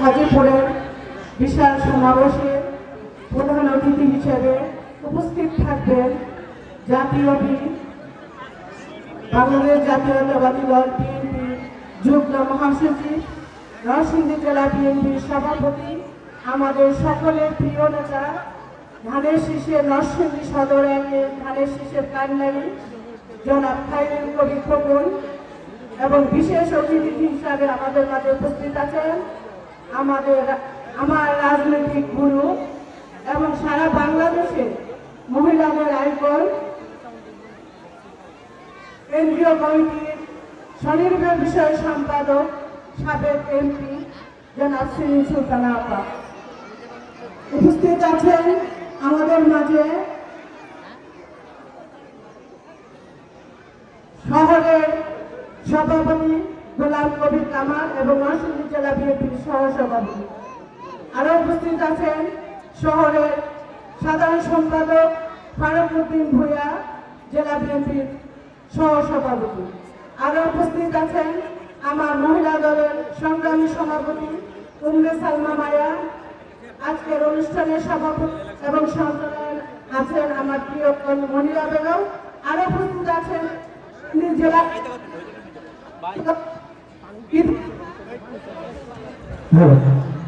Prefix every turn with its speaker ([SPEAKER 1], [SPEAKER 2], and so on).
[SPEAKER 1] গাজীপুরের বিশাল সমাবেশে প্রধান অতিথি হিসেবে উপস্থিত থাকবেন জাতীয় বাংলাদেশ জাতীয়তাবাদী দল, বিএনপি, যুগ্ম মহাসচিব, নরসিংদী জেলা বিএনপির সভাপতি, আমাদের সকলের প্রিয় নেতা, ধানের শীষে নরসিংদী সদর একে ধানের শীষের কান্নারি জনাব খাইরুল কবির খোকন এবং বিশেষ অতিথি হিসাবে আমাদের মাঝে উপস্থিত আছেন আমাদের, আমার রাজনৈতিক গুরু এবং সারা বাংলাদেশে মহিলাদের আইকন কেন্দ্রীয় কমিটির স্বনির্ভর বিষয় সম্পাদক, সাবেক এমপি জনাব শিরিন সুলতানা আপা। উপস্থিত আছেন আমাদের মাঝে শহরের সভাপতি গোলাম কবির কামাল এবং নরসিংদী জেলা বিএনপির সহ সভাপতি আরও উপস্থিত আছেন শহরের সাধারণ সম্পাদক ফারুক উদ্দিন ভূঁইয়া, জেলা বিএনপির সহ সভাপতি আরও উপস্থিত আছেন আমার মহিলা দলের সংগ্রামী সভাপতি উম্মে সালমা মায়া আজকের অনুষ্ঠানের সভাপতি এবং সঞ্চালন আছেন আমার প্রিয় মনিরা বেগম। আরও উপস্থিত আছেন জেলা
[SPEAKER 2] झालं